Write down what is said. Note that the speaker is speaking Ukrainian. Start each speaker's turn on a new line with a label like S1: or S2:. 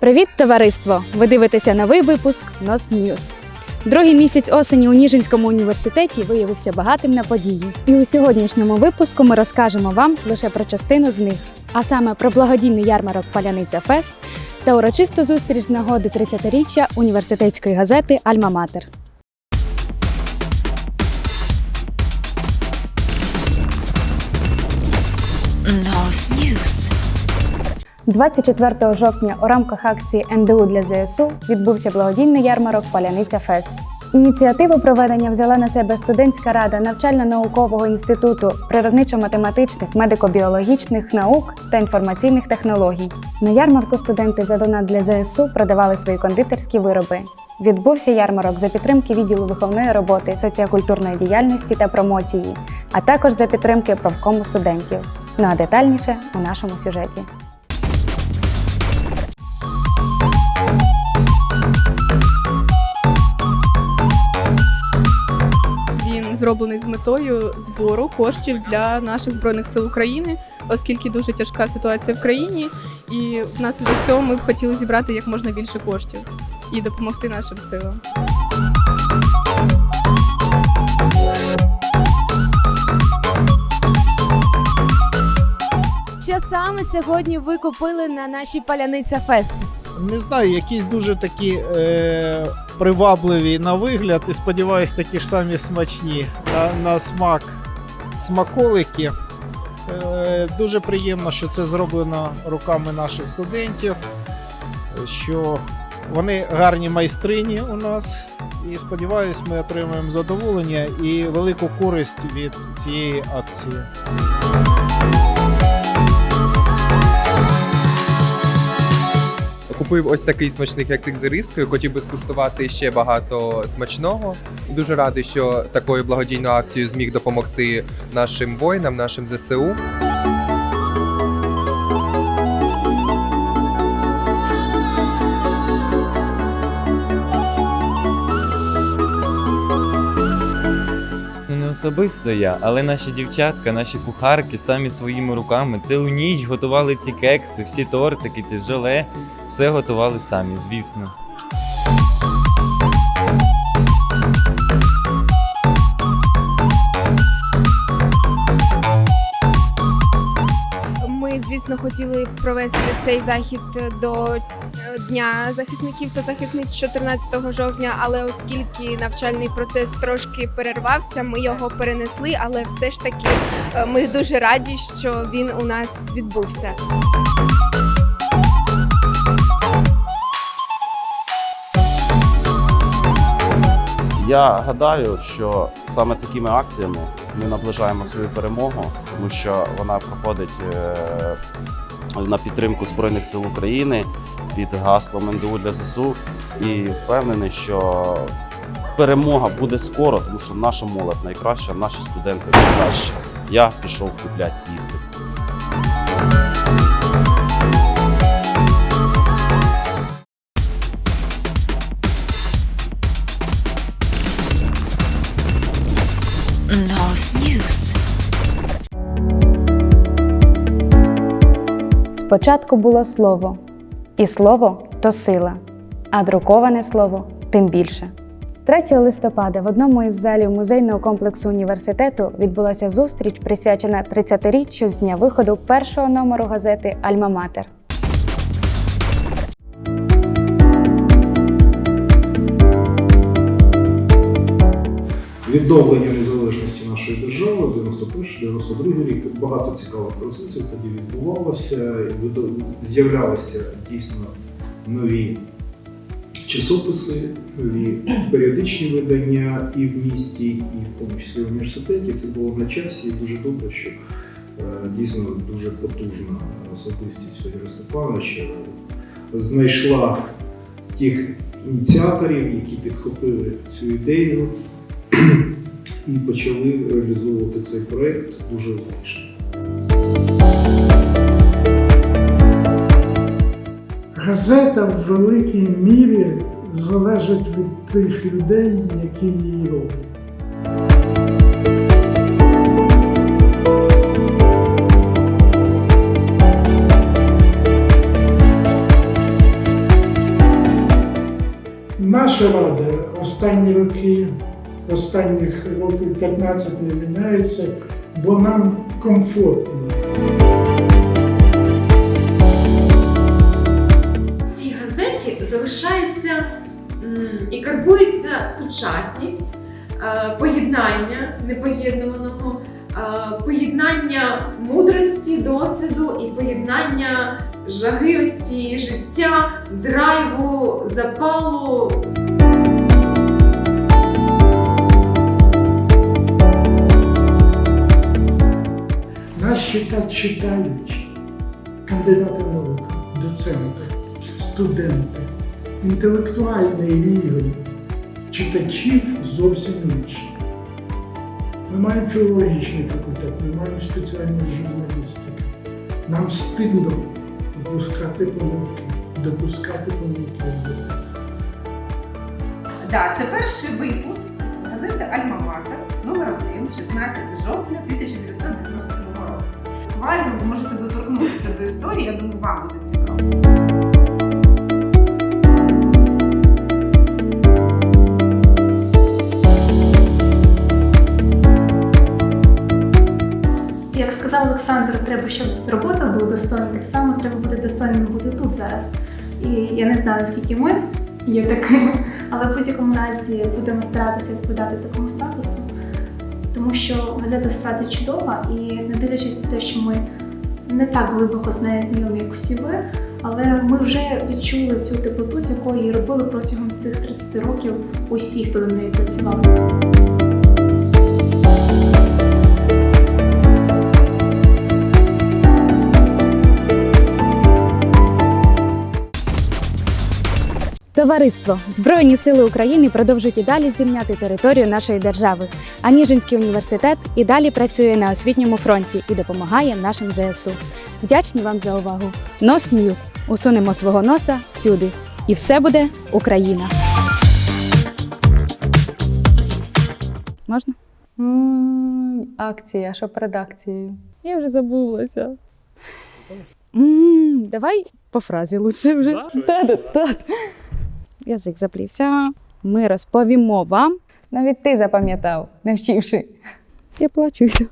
S1: Привіт, товариство! Ви дивитеся новий випуск Нос Ньюз. Другий місяць осені у Ніжинському університеті виявився багатим на події. І у сьогоднішньому випуску ми розкажемо вам лише про частину з них, а саме про благодійний ярмарок Паляниця Фест та урочисту зустріч з нагоди 30-річчя університетської газети Альма Матер.
S2: Nose News.
S1: 24 жовтня у рамках акції НДУ для ЗСУ відбувся благодійний ярмарок Паляниця Фест. Ініціативу проведення взяла на себе студентська рада навчально-наукового інституту природничо-математичних, медико-біологічних наук та інформаційних технологій. На ярмарку студенти за донат для ЗСУ продавали свої кондитерські вироби. Відбувся ярмарок за підтримки відділу виховної роботи, соціокультурної діяльності та промоції, а також за підтримки правкому студентів. Ну а детальніше у нашому сюжеті.
S3: Він зроблений з метою збору коштів для наших збройних сил України, оскільки дуже тяжка ситуація в країні, і внаслідок цього ми б хотіли зібрати як можна більше коштів і допомогти нашим силам.
S4: Що саме сьогодні ви купили на нашій паляниця фест?
S5: Не знаю, якісь дуже такі е, привабливі на вигляд і сподіваюсь, такі ж самі смачні на, на смак смаколики. Е, дуже приємно, що це зроблено руками наших студентів, що вони гарні майстрині у нас. І сподіваюсь, ми отримаємо задоволення і велику користь від цієї акції.
S6: Купив ось такий смачний хектик з рискою. Хотів би скуштувати ще багато смачного. Дуже радий, що такою благодійною акцією зміг допомогти нашим воїнам, нашим ЗСУ.
S7: Особисто я, але наші дівчатка, наші кухарки самі своїми руками цілу ніч готували ці кекси, всі тортики, ці желе, все готували самі, звісно.
S8: Ми, звісно, хотіли провести цей захід до е, Дня захисників та захисниць 14 жовтня, але оскільки навчальний процес трошки перервався, ми його перенесли. Але все ж таки е, ми дуже раді, що він у нас відбувся.
S9: Я гадаю, що саме такими акціями ми наближаємо свою перемогу, тому що вона проходить е, на підтримку Збройних сил України під гаслом НДУ для ЗСУ. І впевнений, що перемога буде скоро, тому що наша молодь найкраща, наші студенти найкращі. Я пішов купляти їсти.
S1: Спочатку було слово, і слово то сила, а друковане слово тим більше. 3 листопада в одному із залів музейного комплексу університету відбулася зустріч, присвячена 30-річчю з дня виходу першого номеру газети Альма Матер.
S10: відновлення 91-92 рік. Багато цікавих процесів тоді відбувалося. З'являлися дійсно нові часописи, нові періодичні видання і в місті, і в тому числі в університеті. Це було на часі і дуже добре, що е, дійсно дуже потужна особистість Федора Степановича знайшла тих ініціаторів, які підхопили цю ідею і почали реалізовувати цей проект дуже успішно.
S11: Газета в великій мірі залежить від тих людей, які її роблять. Наша рада останні роки, останніх років 15 не міняється, бо нам комфортно.
S12: В цій газеті залишається і карбується сучасність, е, поєднання непоєднуваного, е, поєднання мудрості, досвіду і поєднання жаги ось життя, драйву, запалу.
S11: Нас читать читаючі, кандидати наук, доценти, студенти, інтелектуальний рівень читачів зовсім інший. Ми маємо філологічний факультет, ми маємо спеціальну журналістику. Нам стидно допускати помилки, допускати помилки мистецтві.
S13: Да, це перший випуск газети Альма-Матер, номер 1, 16 жовтня 1997 року. Буквально ви можете доторкнутися до історії, я думаю, вам буде цікаво.
S14: Як сказав Олександр, треба, щоб робота була достойна, так само треба бути достойним бути тут зараз. І я не знаю, наскільки ми є такими, але в будь-якому разі будемо старатися відповідати такому статусу, тому що газета справді чудова, і не дивлячись на те, що ми не так глибоко з нею знайомі, як всі ви, але ми вже відчули цю теплоту, з якою її робили протягом цих 30 років усі, хто до неї працював.
S1: Товариство Збройні Сили України продовжують і далі звільняти територію нашої держави. А Ніжинський університет і далі працює на освітньому фронті і допомагає нашим ЗСУ. Вдячні вам за увагу. Нос Ньюс. Усунемо свого носа всюди. І все буде Україна. Можна? Акція, що перед акцією? Я вже забулася. М, Давай по фразі лучше вже. Та-да-та. Язик заплівся. Ми розповімо вам. Навіть ти запам'ятав, не вчивши. Я плачуся.